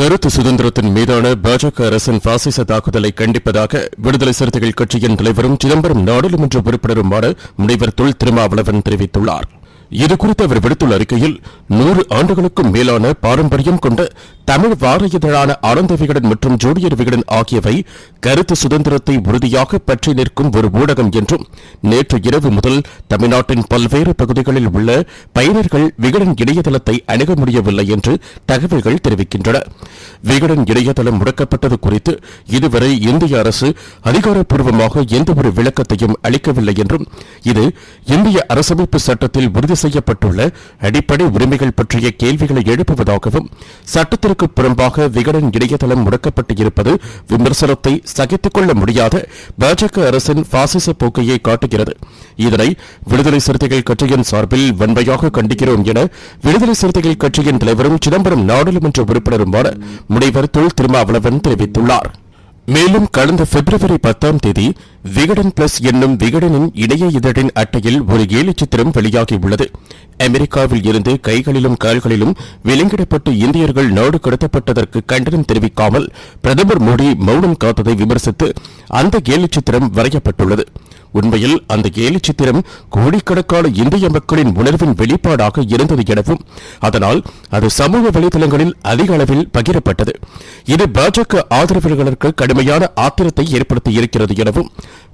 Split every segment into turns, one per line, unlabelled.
கருத்து சுதந்திரத்தின் மீதான பாஜக அரசின் பாசிச தாக்குதலை கண்டிப்பதாக விடுதலை சிறுத்தைகள் கட்சியின் தலைவரும் சிதம்பரம் நாடாளுமன்ற உறுப்பினருமான முனைவர் தொல் திருமாவளவன் தெரிவித்துள்ளார். இதுகுறித்து அவர் விடுத்துள்ள அறிக்கையில் நூறு ஆண்டுகளுக்கும் மேலான பாரம்பரியம் கொண்ட தமிழ் வார இதழான ஆனந்த விகடன் மற்றும் ஜூனியர் விகடன் ஆகியவை கருத்து சுதந்திரத்தை உறுதியாக பற்றி நிற்கும் ஒரு ஊடகம் என்றும் நேற்று இரவு முதல் தமிழ்நாட்டின் பல்வேறு பகுதிகளில் உள்ள பயனர்கள் விகடன் இணையதளத்தை அணுக முடியவில்லை என்று தகவல்கள் தெரிவிக்கின்றன. விகடன் இணையதளம் முடக்கப்பட்டது குறித்து இதுவரை இந்திய அரசு அதிகாரப்பூர்வமாக எந்தவொரு விளக்கத்தையும் அளிக்கவில்லை என்றும் இது இந்திய அரசமைப்பு சட்டத்தில் உறுதி செய்யப்பட்டுள்ள அடிப்படை உரிமைகள் பற்றிய கேள்விகளை எழுப்புவதாகவும் சட்டத்திற்கு புறம்பாக விகடன் இணையதளம் முடக்கப்பட்டு இருப்பது விமர்சனத்தை சகித்துக் கொள்ள முடியாத பாஜக அரசின் பாசிச போக்கையை காட்டுகிறது. இதனை விடுதலை சிறுத்தைகள் கட்சியின் சார்பில் வன்மையாக கண்டிக்கிறோம் என விடுதலை சிறுத்தைகள் கட்சியின் தலைவரும் சிதம்பரம் நாடாளுமன்ற உறுப்பினருமான முனைவர் தொல் திருமாவளவன் தெரிவித்துள்ளார். மேலும் கடந்த பிப்ரவரி பத்தாம் தேதி விகடன் பிளஸ் என்னும் விகடனின் இணைய இதழின் அட்டையில் ஒரு ஏழு சித்திரம் வெளியாகியுள்ளது. அமெரிக்காவில் இருந்து கைகளிலும் கால்களிலும் விலங்கிடப்பட்டு இந்தியர்கள் நாடு கடத்தப்பட்டதற்கு கண்டனம் தெரிவிக்காமல் பிரதமர் மோடி மௌனம் காத்ததை விமர்சித்து அந்த ஏழு சித்திரம் வரையப்பட்டுள்ளது. உண்மையில் அந்த ஏழு சித்திரம் கோடிக்கணக்கான இந்திய மக்களின் உணர்வின் வெளிப்பாடாக இருந்தது எனவும் அதனால் அது சமூக வலைதளங்களில் அதிக அளவில் பகிரப்பட்டது. இது பாஜக ஆதரவாளர்களுக்கு கடுமையான ஆத்திரத்தை ஏற்படுத்தி இருக்கிறது எனவும்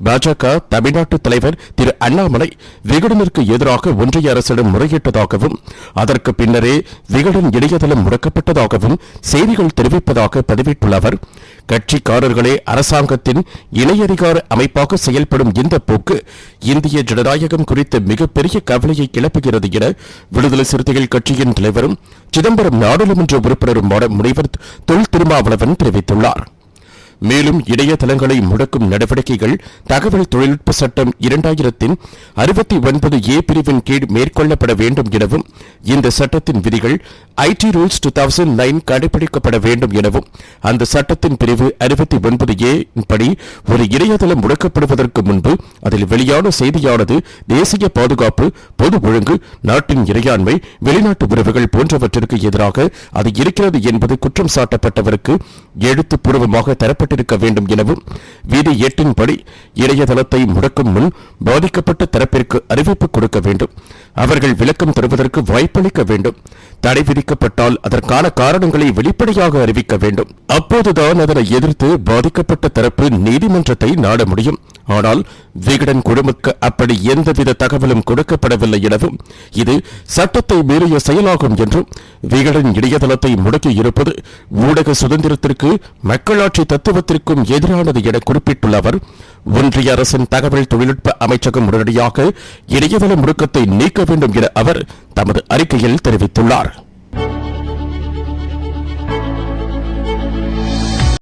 பாஜக தமிழ்நாட்டு தலைவர் திரு அண்ணாமலை விகடனிற்கு எதிராக ஒன்றிய அரசிடம் முறையிட்டதாகவும் அதற்கு பின்னரே விகடன் இணையதளம் முடக்கப்பட்டதாகவும் செய்திகள் தெரிவிப்பதாக பதிவிட்டுள்ள அவர் கட்சிக்காரர்களே அரசாங்கத்தின் இணையதிகார அமைப்பாக செயல்படும் இந்த போக்கு இந்திய ஜனநாயகம் குறித்த மிகப்பெரிய கவலையை கிளப்புகிறது என விடுதலை சிறுத்தைகள் கட்சியின் தலைவரும் சிதம்பரம் நாடாளுமன்ற உறுப்பினருமான முனைவர் தொல் திருமாவளவன் தெரிவித்துள்ளார். மேலும் இணையதளங்களை முடக்கும் நடவடிக்கைகள் தகவல் தொழில்நுட்ப சட்டம் இரண்டாயிரத்தின் அறுபத்தி ஒன்பது ஏ பிரிவின் கீழ் மேற்கொள்ளப்பட வேண்டும் எனவும் இந்த சட்டத்தின் விதிகள் IT rules two thousand nine கடைபிடிக்கப்பட வேண்டும் எனவும் அந்த சட்டத்தின் பிரிவு அறுபத்தி ஒன்பது ஏ படி ஒரு இணையதளம் முடக்கப்படுவதற்கு முன்பு அதில் வெளியான செய்தியானது தேசிய பாதுகாப்பு பொது ஒழுங்கு நாட்டின் இறையாண்மை வெளிநாட்டு உறவுகள் போன்றவற்றிற்கு எதிராக அது இருக்கிறது என்பது குற்றம் சாட்டப்பட்டவருக்கு எழுத்துப்பூர்வமாக செய்யப்பட்டிருக்க வேண்டும் எனவும் விதி எட்டின்படி இணையதளத்தை முடக்கும் முன் பாதிக்கப்பட்ட தரப்பிற்கு அறிவிப்பு கொடுக்க வேண்டும். அவர்கள் விளக்கம் தருவதற்கு வாய்ப்பளிக்க வேண்டும். தடை விதிக்கப்பட்டால் அதற்கான காரணங்களை வெளிப்படையாக அறிவிக்க வேண்டும். அப்போதுதான் அதனை எதிர்த்து பாதிக்கப்பட்ட தரப்பு நீதிமன்றத்தை நாட முடியும். ஆனால் விகடன் குழுமக்கு அப்படி எந்தவித தகவலும் கொடுக்கப்படவில்லை எனவும் இது சட்டத்தை மீறிய செயலாகும் என்றும் விகடன் இணையதளத்தை முடக்கியிருப்பது ஊடக சுதந்திரத்திற்கு மக்களாட்சி தத்துவ தத்துவத்திற்கும் எதிரானது என குறிப்பிட்டுள்ள அவர் ஒன்றிய அரசின் தகவல் தொழில்நுட்ப அமைச்சகம் உடனடியாக இணையதள முடுக்கத்தை நீக்க வேண்டும் என அவர் தமது அறிக்கையில் தெரிவித்துள்ளார்.